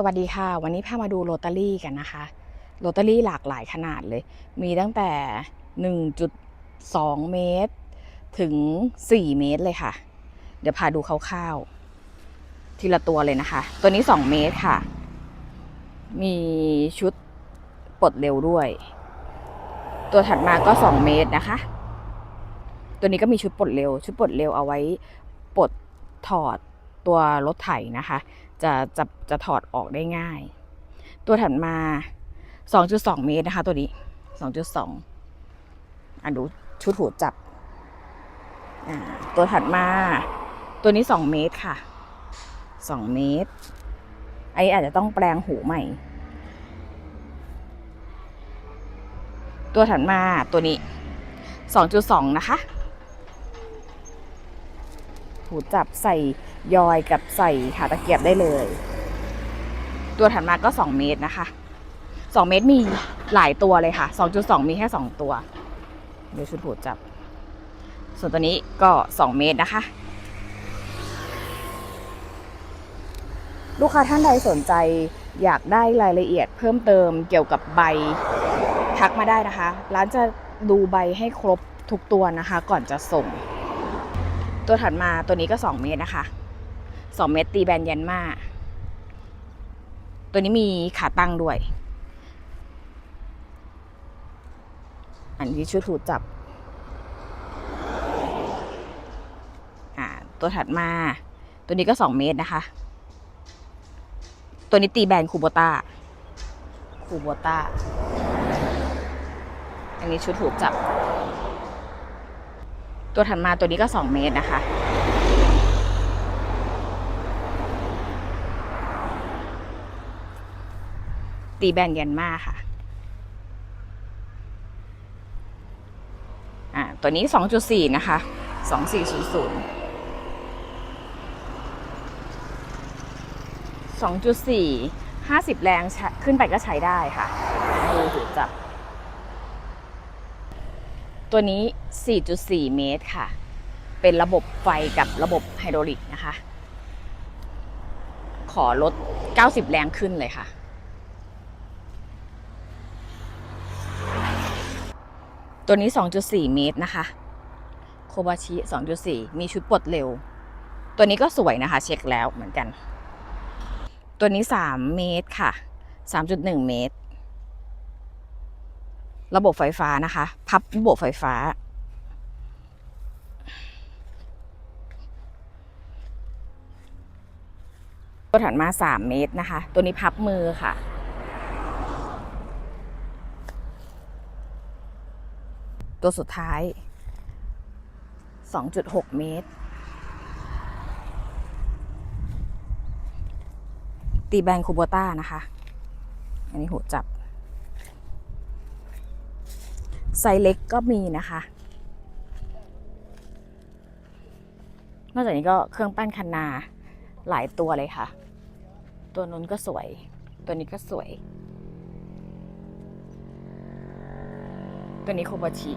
สวัสดีค่ะ วันนี้พามาดูโรตารี่กันนะคะโรตารี่หลากหลายขนาดเลย มีตั้งแต่ 1.2 เมตร ถึง 4 เมตรเลยค่ะ เดี๋ยวพาดูคร่าวๆ ทีละตัวเลยนะคะ ตัวนี้ 2 เมตรค่ะ มีชุดปลดเร็วด้วย ตัวถัดมาก็ 2 เมตรนะคะ ตัวนี้ก็มีชุดปลดเร็ว ชุดปลดเร็วเอาไว้ปลดถอด ตัวรถไถนะคะ จะจะจะถอดออกได้ง่าย ตัวถัดมา 2.2 เมตรนะคะ ตัวนี้ 2.2อะดูชุดหูจับ ตัวถัดมา ตัวนี้ 2 เมตรค่ะ 2 เมตร อันนี้อาจจะต้องแปลงหูใหม่ ตัวถัดมาตัวนี้ 2.2 นะคะ หูจับใส่ยอยกับใส่ขาตะเกียบได้เลย ตัวถัดมาก็ 2 เมตรนะคะ 2 เมตรมีหลายตัวเลยค่ะ 2.2 มีแค่ 2 ตัวเดี๋ยวชุดหูจับ ส่วนตัวนี้ก็ 2 เมตรนะคะ ลูกค้าท่านใดสนใจอยากได้รายละเอียดเพิ่มเติมเกี่ยวกับใบทักมาได้นะคะ ร้านจะดูใบให้ครบทุกตัวนะคะ ก่อนจะส่ง ตัวถัดมาตัวนี้ก็ 2 เมตรนะคะ 2 เมตรตีแบนยันมาตัวนี้มีขาตั้งด้วย อันนี้ชุดถูจับ อ่า ตัวถัดมา ตัวนี้ก็ 2 เมตรนะคะ ตัวนี้ตีแบนคูโบต้าคูโบต้า อันนี้ชุดถูกจับ ตัวถัดมาตัวนี้ก็ 2 เมตรนะคะ ตีแบนยันมาค่ะ อ่า ตัวนี้ 2.4 นะคะ 2400 2.4 50 แรงใช้ขึ้นไปก็ใช้ได้ค่ะ ดูหูจับ ตัวนี้ 4.4 เมตรค่ะ เป็นระบบไฟกับระบบไฮดรอลิกนะคะ ขอลด 90 แรงขึ้นเลยค่ะ ตัวนี้ 2.4 เมตรนะคะ โคบาชิ 2.4 มีชุดปลดเร็ว ตัวนี้ก็สวยนะคะ เช็คแล้วเหมือนกัน ตัวนี้ 3 เมตรค่ะ 3.1 เมตร ระบบไฟฟ้านะคะ พับระบบไฟฟ้า ตัวถัดมา3เมตรนะคะ ตัวนี้พับมือค่ะ ตัวสุดท้าย2.6เมตร ตีแบนคูโบต้านะคะ อันนี้หัวจับ ไซส์เล็กก็มีนะคะ นอกจากนี้ก็เครื่องปั้นคันนาหลายตัวเลยค่ะ ตัวนู้นก็สวย ตัวนี้ก็สวย ตัวนี้โคบาชิ